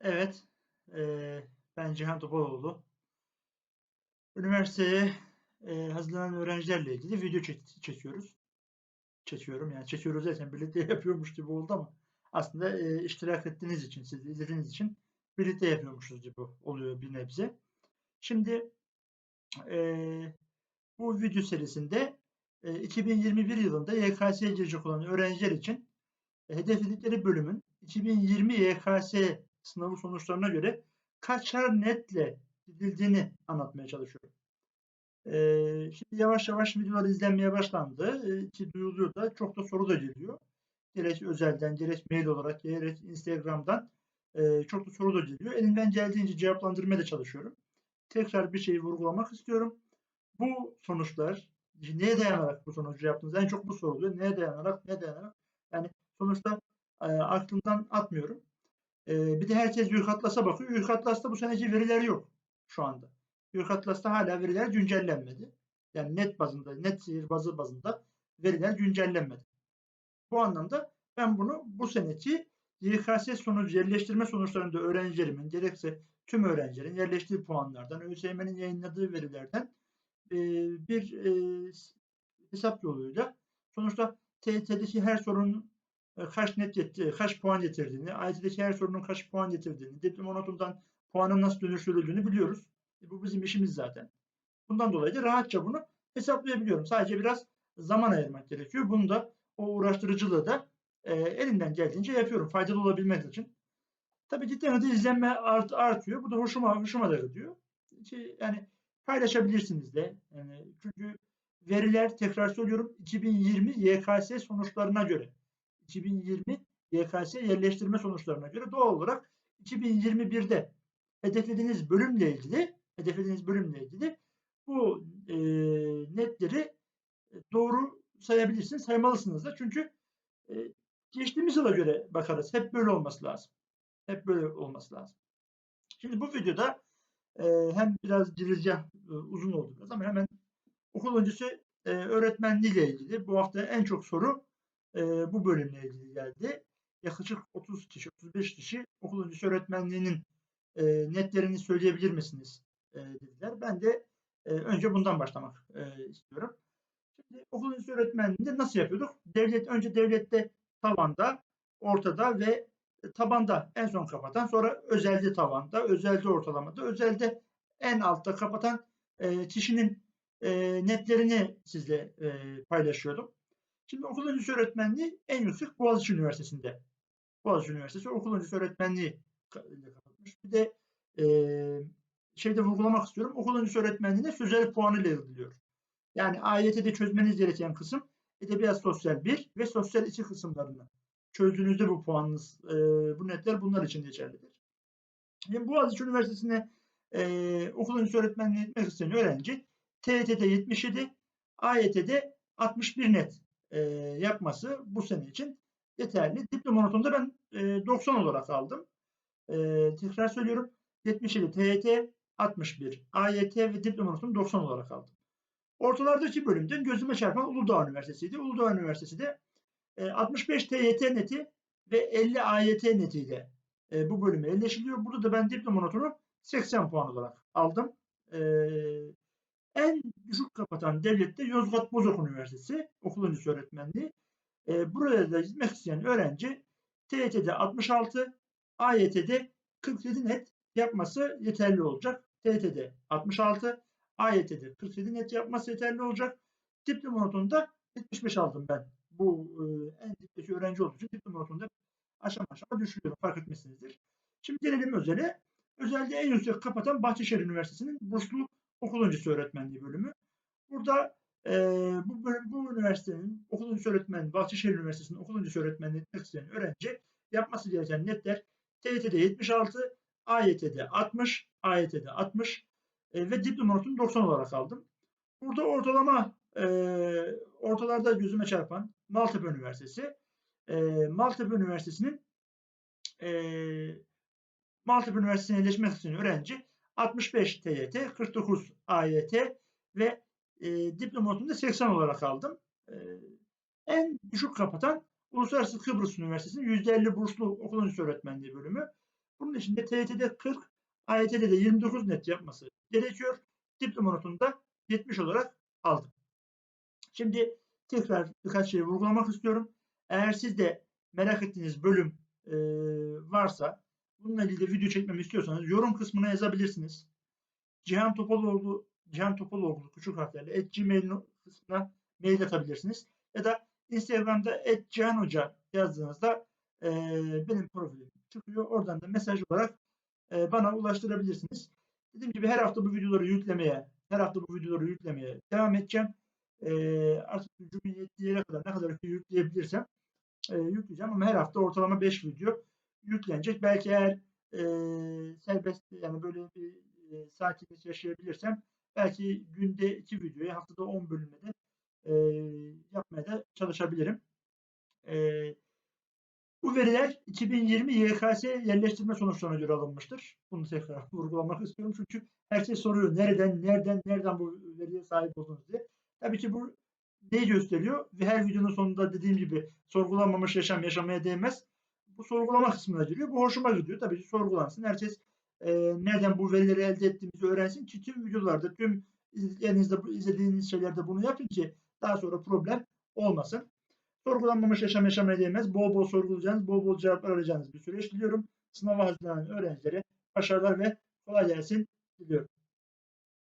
Evet, eee, ben Cihan Topaloğlu. Üniversiteye eee, hazırlanan öğrencilerle ilgili video çek- çekiyoruz. Çekiyorum yani çekiyoruz derken birlikte yapıyormuş gibi oldu ama aslında eee, iştirak ettiğiniz için, siz izlediğiniz için birlikte yapıyormuşuz gibi oluyor bir nebze. Şimdi eee, bu video serisinde eee, 2021 yılında YKS'ye girecek olan öğrenciler için e, hedefledikleri bölümün 2020 YKS sınavı sonuçlarına göre kaçar netle gidildiğini anlatmaya çalışıyorum. Ee, şimdi yavaş yavaş videolar izlenmeye başlandı ee, ki duyuluyor da çok da soru da geliyor. Gerek özelden, gerek mail olarak, gerek Instagram'dan e, çok da soru da geliyor. Elimden geldiğince cevaplandırmaya da çalışıyorum. Tekrar bir şeyi vurgulamak istiyorum. Bu sonuçlar neye dayanarak bu sonucu yaptınız? En çok bu soruluyor. Neye dayanarak, neye dayanarak? Yani sonuçta e, aklımdan atmıyorum. Bir de herkes Yürk Atlas'a bakıyor. Yürk Atlas'ta bu seneki veriler yok şu anda. Yürk Atlas'ta hala veriler güncellenmedi. Yani net bazında, net sihir bazı bazında veriler güncellenmedi. Bu anlamda ben bunu bu seneki YKS sonucu yerleştirme sonuçlarında öğrencilerimin gerekse tüm öğrencilerin yerleştiği puanlardan, ÖSYM'nin yayınladığı verilerden e, bir e, hesap yoluyla sonuçta TYT'deki her sorunun kaç net getirdiğini, kaç puan getirdiğini, AYT'deki her sorunun kaç puan getirdiğini, diploma notundan puanın nasıl dönüştürüldüğünü biliyoruz. E, bu bizim işimiz zaten. Bundan dolayı da rahatça bunu hesaplayabiliyorum. Sadece biraz zaman ayırmak gerekiyor. Bunu da o uğraştırıcılığı da e, elimden geldiğince yapıyorum. Faydalı olabilmek için. Tabii cidden de izlenme art, artıyor. Bu da hoşuma hoşuma da gidiyor. Ki, yani paylaşabilirsiniz de. Yani çünkü veriler tekrar söylüyorum 2020 YKS sonuçlarına göre 2020 YKS yerleştirme sonuçlarına göre doğal olarak 2021'de hedeflediğiniz bölümle ilgili hedeflediğiniz bölümle ilgili bu e, netleri doğru sayabilirsiniz, saymalısınız da. Çünkü e, geçtiğimiz yıla göre bakarız. Hep böyle olması lazım. Hep böyle olması lazım. Şimdi bu videoda e, hem biraz gireceğim, e, uzun oldu biraz ama hemen okul öncesi e, öğretmenliği ile ilgili bu hafta en çok soru e, bu bölümle ilgili geldi. Yaklaşık 30 kişi, 35 kişi okul öncesi öğretmenliğinin e, netlerini söyleyebilir misiniz e, dediler. Ben de e, önce bundan başlamak e, istiyorum. Şimdi okul öncesi öğretmenliğinde nasıl yapıyorduk? Devlet önce devlette tavanda, ortada ve tabanda en son kapatan, sonra özelde tavanda, özelde ortalamada, özelde en altta kapatan e, kişinin e, netlerini sizle e, paylaşıyordum. Şimdi okul öncesi öğretmenliği en yüksek Boğaziçi Üniversitesi'nde. Boğaziçi Üniversitesi okul öncesi öğretmenliği kapatmış. Bir de e, şeyde vurgulamak istiyorum. Okul öncesi öğretmenliğine sözel puanı ile yazılıyor. Yani AYT'de çözmeniz gereken kısım edebiyat sosyal 1 ve sosyal 2 kısımlarını çözdüğünüzde bu puanınız, e, bu netler bunlar için geçerlidir. Şimdi Boğaziçi Üniversitesi'ne e, okul öncesi öğretmenliği etmek isteyen öğrenci TYT'de 77, AYT'de 61 net e, yapması bu sene için yeterli. Diploma notunda ben e, 90 olarak aldım. E, tekrar söylüyorum. 77 TYT, 61 AYT ve diploma notum 90 olarak aldım. Ortalardaki bölümden gözüme çarpan Uludağ Üniversitesi'ydi. Uludağ Üniversitesi de e, 65 TYT neti ve 50 AYT netiyle e, bu bölüme yerleşiliyor. Burada da ben diploma notunu 80 puan olarak aldım. En düşük kapatan devlette Yozgat Bozok Üniversitesi okul öncesi öğretmenliği. E, buraya da gitmek isteyen öğrenci TYT'de 66, AYT'de 47 net yapması yeterli olacak. TYT'de 66, AYT'de 47 net yapması yeterli olacak. Diploma notunda 75 aldım ben. Bu e, en dipteki öğrenci olduğu için diploma notunda aşama aşama düşürüyorum. Fark etmişsinizdir. Şimdi gelelim özele. Özelde en yüksek kapatan Bahçeşehir Üniversitesi'nin burslu okul öncesi öğretmenliği bölümü. Burada e, bu bölüm, bu üniversitenin okul öncesi öğretmenliği, Bahçeşehir Üniversitesi'nin okul öncesi öğretmenliği isteyen öğrenci yapması gereken netler TYT'de 76, AYT'de 60, AYT'de 60 e, ve diploma notunu 90 olarak aldım. Burada ortalama e, ortalarda gözüme çarpan Maltepe Üniversitesi. E, Maltepe Üniversitesi'nin e, Maltepe Üniversitesi'ne yerleşmek isteyen öğrenci 65 TYT, 49 AYT ve e, diploma notunu da 80 olarak aldım. E, en düşük kapatan Uluslararası Kıbrıs Üniversitesi'nin %50 burslu okul öğretmenliği bölümü. Bunun için de TYT'de 40, AYT'de de 29 net yapması gerekiyor. Diploma notunu da 70 olarak aldım. Şimdi tekrar birkaç şey vurgulamak istiyorum. Eğer siz de merak ettiğiniz bölüm e, varsa bununla ilgili de video çekmemi istiyorsanız yorum kısmına yazabilirsiniz. Cihan Topaloğlu Cihan Topaloğlu küçük harflerle et gmail kısmına mail atabilirsiniz. Ya da Instagram'da et Cihan Hoca yazdığınızda e, benim profilim çıkıyor. Oradan da mesaj olarak e, bana ulaştırabilirsiniz. Dediğim gibi her hafta bu videoları yüklemeye, her hafta bu videoları yüklemeye devam edeceğim. E, artık yettiği yere kadar ne kadar yükleyebilirsem e, yükleyeceğim ama her hafta ortalama 5 video yüklenecek. Belki eğer e, serbest yani böyle bir e, sakinlik yaşayabilirsem belki günde 2 videoyu haftada 10 bölümde de e, yapmaya da çalışabilirim. E, bu veriler 2020 YKS yerleştirme sonuçlarına göre alınmıştır. Bunu tekrar vurgulamak istiyorum çünkü herkes soruyor nereden, nereden, nereden bu veriye sahip oldunuz diye. Tabii ki bu neyi gösteriyor? Ve her videonun sonunda dediğim gibi sorgulanmamış yaşam yaşamaya değmez. Bu sorgulama kısmına giriyor. Bu hoşuma gidiyor. Tabii ki sorgulansın. Herkes e, nereden bu verileri elde ettiğimizi öğrensin ki tüm videolarda, tüm izlediğinizde, izlediğiniz şeylerde bunu yapın ki daha sonra problem olmasın. Sorgulanmamış yaşam yaşamaya değmez. Bol bol sorgulayacağınız, bol bol cevaplar arayacağınız bir süreç diliyorum. Sınava hazırlanan öğrencilere başarılar ve kolay gelsin diliyorum.